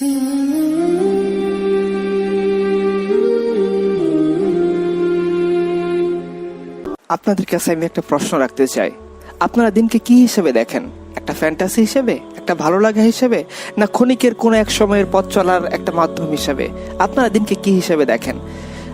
আপনাদের কাছে আমি একটা প্রশ্ন রাখতে চাই। আপনারা দিনকে কি হিসেবে দেখেন? একটা ফ্যান্টাসি হিসেবে? একটা ভালো লাগা হিসেবে? না ক্ষণিকের কোনো এক সময়ের পথ চলার একটা মাধ্যম হিসেবে? আপনারা দিনকে কি হিসেবে দেখেন?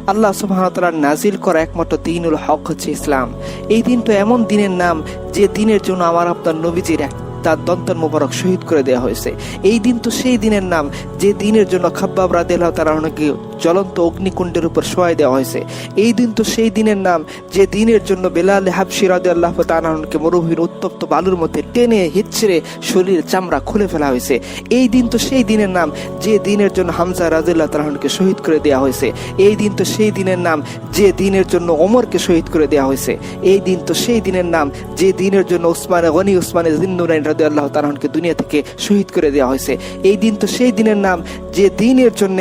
আল্লাহ সুবাহতালার নাজিল করা একমাত্র দিনুল হক হচ্ছে ইসলাম। এই দিন তো এমন দিনের নাম যে দিনের জন্য আমার আপনার নবীজির এক তার দন্তন মোবারক শহীদ করে দেওয়া হয়েছে। এই দিন তো সেই দিনের নাম, যে দিনের জন্য খাব্বাব রাদেলাহ তারা অনেকে জ্বলন্ত অগ্নিকুণ্ডের উপর শোয়াই দেওয়া হয়েছে। এই দিন তো সেই দিনের নাম, যে দিনের জন্য বেলাল হাবশি রাদে আল্লাহ তালাহনকে মরুভূমির উত্তপ্ত বালুর মধ্যে টেনে হিচ্ছড়ে শরীর চামড়া খুলে ফেলা হয়েছে। এই দিন তো সেই দিনের নাম, যে দিনের জন্য হামজা রাজুল্লাহ তালাহনকে শহীদ করে দেওয়া হয়েছে। এই দিন তো সেই দিনের নাম, যে দিনের জন্য ওমরকে শহীদ করে দেওয়া হয়েছে। এই দিন তো সেই দিনের নাম, যে দিনের জন্য উসমানে গনি, উসমানে জিন্নুরাইন রাদে আল্লাহ তালাহনকে দুনিয়া থেকে শহীদ করে দেওয়া হয়েছে। এই দিন তো সেই দিনের নাম, যে দিনের জন্য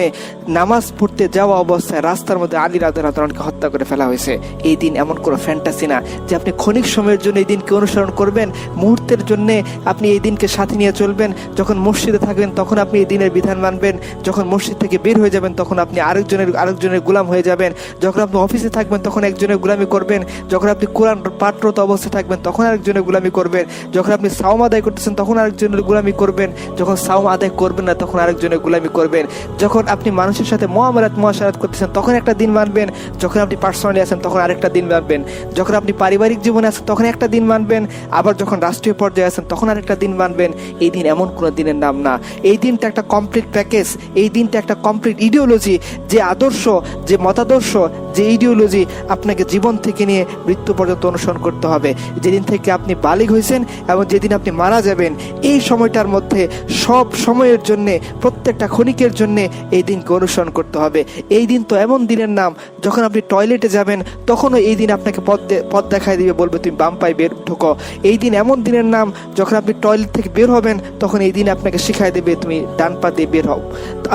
নামাজ পড়তে যাওয়া অবস্থায় রাস্তার মধ্যে আলী তালাহনকে হত্যা করে ফেলা হয়েছে। এই দিন এমন কোনো ফ্যান্টাসি না যে আপনি ক্ষণিক সময়ের জন্য এই দিনকে অনুসরণ করবেন, মুহূর্তের জন্য আপনি এই দিনকে সাথে নিয়ে চলবেন, যখন মসজিদে থাকবেন তখন আপনি এই দিনের বিধান মানবেন, যখন মসজিদ থেকে বের হয়ে যাবেন তখন আপনি আরেকজনের আরেকজনের গোলাম হয়ে যাবেন, যখন আপনি অফিসে থাকবেন তখন একজনের গোলামি করবেন, যখন আপনি কোরআন পাঠরত অবস্থায় থাকবেন তখন আরেকজনের গোলামি করবেন, যখন আপনি সাওম আদায় করতেছেন তখন আরেকজনের গোলামি করবেন, যখন সাওম আদায় করবেন না তখন আরেকজনের গোলামি করবেন, যখন আপনি মানুষের সাথে মহামারাত মহাসারাত করতেছেন, তখন একটা দিন মানবেন। যখন আপনি পার্সোনালি আছেন, তখন আরেকটা দিন মানবেন। যখন আপনি পারিবারিক জীবনে আছেন, তখন একটা দিন মানবেন। আবার যখন রাষ্ট্রীয় পর্যায়ে আছেন, তখন আরেকটা দিন মানবেন। এই দিন এমন কোনো দিনের নাম না। এই দিনটা একটা কমপ্লিট প্যাকেজ এই দিনটা একটা কমপ্লিট ইডিওলজি যে আদর্শ, যে মতাদর্শ যে ইডিওলজি আপনাকে জীবন থেকে নিয়ে মৃত্যু পর্যন্ত অনুসরণ করতে হবে। যেদিন থেকে আপনি বালিগ হয়েছেন এবং যেদিন আপনি মারা যাবেন, এই সময়টার মধ্যে সব সময়ের জন্যে, প্রত্যেকটা ক্ষণিকের জন্যে এই দিনকে অনুসরণ করতে হবে। এই দিন তো এমন দিনের নাম, যখন আপনি টয়লেটে যাবেন, তখনও এই দিন আপনাকে পথ পথ দেখায় দিবে, বলবে, তুমি বাম পায়ে বের ঢোকো। এই দিন এমন দিনের নাম, যখন আপনি টয়লেট থেকে বের হবেন, তখন এই দিন আপনাকে শিখাই দেবে, তুমি ডান পা দিয়ে বের হও।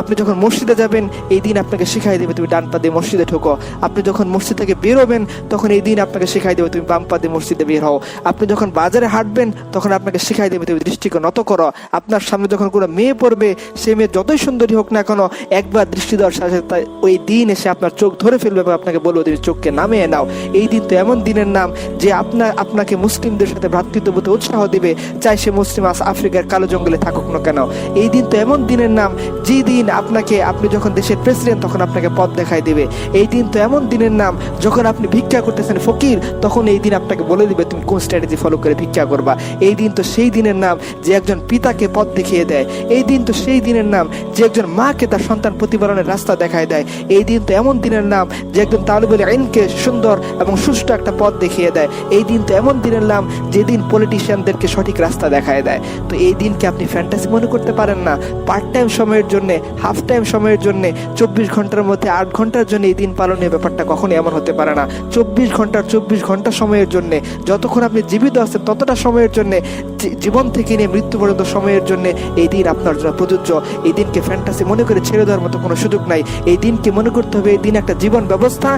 আপনি যখন মসজিদে যাবেন, এই দিন আপনাকে শিখাই দেবে, তুমি ডান পা দিয়ে মসজিদে ঢোকো। আপনি যখন মসজিদ থেকে বেরোবেন তখন এই দিন আপনাকে শিখাই দেবে তুমি বাম পা দিয়ে মসজিদে বের হও। আপনি যখন বাজারে হাঁটবেন, তখন আপনাকে শিখাই দেবে তুমি দৃষ্টিকে নত করো। আপনার সামনে যখন কোনো মেয়ে পড়বে সে মেয়ে যতই সুন্দরী হোক না কেন, একবার দৃষ্টি দেওয়ার সাথে সাথে ওই দিন এসে আপনার চোখ ধরে ফেলবে এবং আপনাকে বলবে, তুমি চোখকে নামিয়ে নাও। এই দিন তো এমন দিনের নাম যে আপনার আপনাকে মুসলিমদের সাথে ভ্রাতৃত্ববোধে উৎসাহ দিবে, চাই সে মুসলিম আস আফ্রিকার কালো জঙ্গলে থাকুক না কেন। এই দিন তো এমন দিনের নাম যে দিন আপনাকে, আপনি যখন দেশের প্রেসিডেন্ট তখন আপনাকে পথ দেখাই দেবে। এই দিন তো এমন দিনের নাম যখন আপনি ভিক্ষা করতেছেন ফকির, তখন এই দিন আপনাকে বলে দিবে, তুমি কোন স্ট্র্যাটেজি ফলো করে ভিক্ষা করবা? এই দিন তো সেই দিনের নাম যে একজন পিতাকে পথ দেখিয়ে দেয়। এই দিন তো সেই দিনের নাম যে একজন মাকে তার সন্তান প্রতিপালনের রাস্তা দেখায় দেয়। এই দিন তো এমন দিনের নাম যে একজন তালুবুল আইনকে সুন্দর এবং সুষ্ঠু একটা পথ দেখিয়ে দেয়। এই দিন তো এমন দিনের নাম যেদিন পলিটিশিয়ানদেরকে সঠিক রাস্তা দেখায় দেয়। তো এই দিনকে আপনি ফ্যান্টাসি মনে করতে পারেন না। পার্ট টাইম সময়ের জন্য হাফ টাইম সময়ের জন্য, চব্বিশ ঘণ্টার মধ্যে আট ঘণ্টার জন্য এই দিন পালনের ব্যাপারটা কখনোই এমন হতে পারে না। চব্বিশ ঘণ্টার চব্বিশ ঘণ্টা সময়ের জন্য, যতক্ষণ আপনি জীবিত আছেন, ততটা সময়ের জন্য জীবন থেকে নিয়ে মৃত্যু পর্যন্ত সময়ের জন্য এই দিন আপনার জন্য প্রযোজ্য। এই দিনকে ফ্যান্টাসি মনে করে ছেড়ে দেওয়ার মতো কোনো সুযোগ নাই। এই দিনকে মনে করতে হবে, এই দিন একটা জীবন ব্যবস্থা।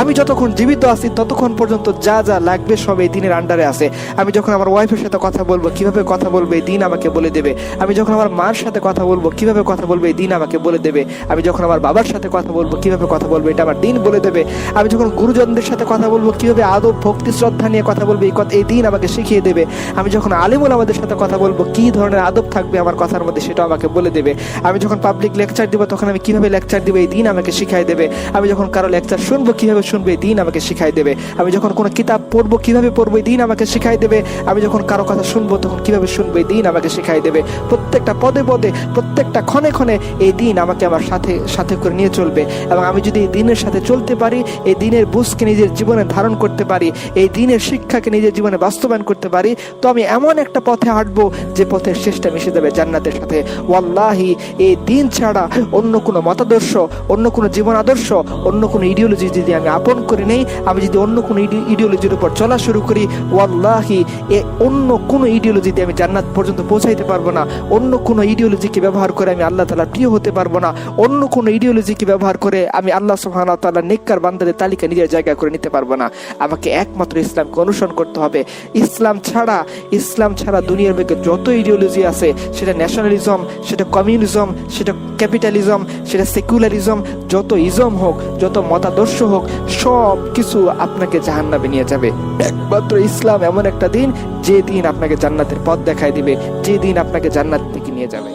আমি যতক্ষণ জীবিত আছি, ততক্ষণ পর্যন্ত যা যা লাগবে সব এই দিনের আন্ডারে আছে। আমি যখন আমার ওয়াইফের সাথে কথা বলব, কীভাবে কথা বলব, এই দিন আমাকে বলে দেবে। আমি যখন আমার মার সাথে কথা বলব, কীভাবে কথা বলব, এই দিন আমাকে বলে দেবে। আমি যখন আমার বাবার সাথে কথা বলব, কীভাবে কথা বলব, এটা আমার দিন বলে দেবে। আমি যখন গুরুজনদের সাথে কথা বলব, কীভাবে আদব, ভক্তি, শ্রদ্ধা নিয়ে কথা বলব, এই কথা এই দিন আমাকে শিখিয়ে দেবে। আমি যখন আলিমুল আমাদের সাথে কথা বলব, কি ধরনের আদব থাকবে আমার কথার মধ্যে সেটা আমাকে বলে দেবে। আমি যখন পাবলিক লেকচার দিব, তখন আমি কীভাবে লেকচার দিব, এই দিন আমাকে শিখাই দেবে। আমি যখন কারও লেকচার শুনব, কীভাবে শুনব, এই দিন আমাকে শিখাই দেবে। আমি যখন কোনো কিতাব পড়ব, কীভাবে পড়ব, এই দিন আমাকে শিখাই দেবে। আমি যখন কারও কথা শুনব, তখন কীভাবে শুনব, এই দিন আমাকে শিখাই দেবে। প্রত্যেকটা পদে পদে, প্রত্যেকটা ক্ষণে ক্ষণে এই দিন আমাকে আমার সাথে সাথে করে নিয়ে চলবে। এবং আমি যদি এই দিনের সাথে চলতে পারি এই দিনের বুঝকে নিজের জীবনে ধারণ করতে পারি, এই দিনের শিক্ষাকে নিজের জীবনে বাস্তবায়ন করতে পারি, তো আমি এমন একটা পথে হাঁটবো যে পথের শেষটা মিশে যাবে জান্নাতের সাথে। ওয়াল্লাহি, এই দিন ছাড়া অন্য কোনো মতাদর্শ, অন্য কোনো জীবন আদর্শ, অন্য কোনো ইডিওলজি যদি আমি আপন করে নেই, আমি যদি অন্য কোনো ইডিওলজির উপর চলা শুরু করি, ওয়াল্লাহি, এ অন্য কোনো ইডিওলজি দিয়ে আমি জান্নাত পর্যন্ত পৌঁছাইতে পারব না। অন্য কোনো ইডিওলজিকে ব্যবহার করে আমি আল্লাহ তালা প্রিয় হতে পারব না। অন্য কোনো ইডিওলজিকে ব্যবহার করে আমি আল্লাহ সুবহানাহু ওয়া তাআলা নেক নেককার বান্দাদের তালিকা নিজের জায়গা করে নিতে পারব না। আমাকে একমাত্র ইসলামকে অনুসরণ করতে হবে। ইসলাম ছাড়া ইসলাম ছাড়া দুনিয়ার বুকে যত ইডিওলজি আছে, সেটা ন্যাশনালিজম সেটা কমিউনিজম সেটা ক্যাপিটালিজম সেটা সেকুলারিজম যত ইজম হোক, যত মতাদর্শ হোক সব কিছু আপনাকে জাহান্নামে নিয়ে যাবে। একমাত্র ইসলাম এমন একটা দিন যে দিন আপনাকে জান্নাতের পথ দেখায় দিবে যে দিন আপনাকে জান্নাত থেকে নিয়ে যাবে।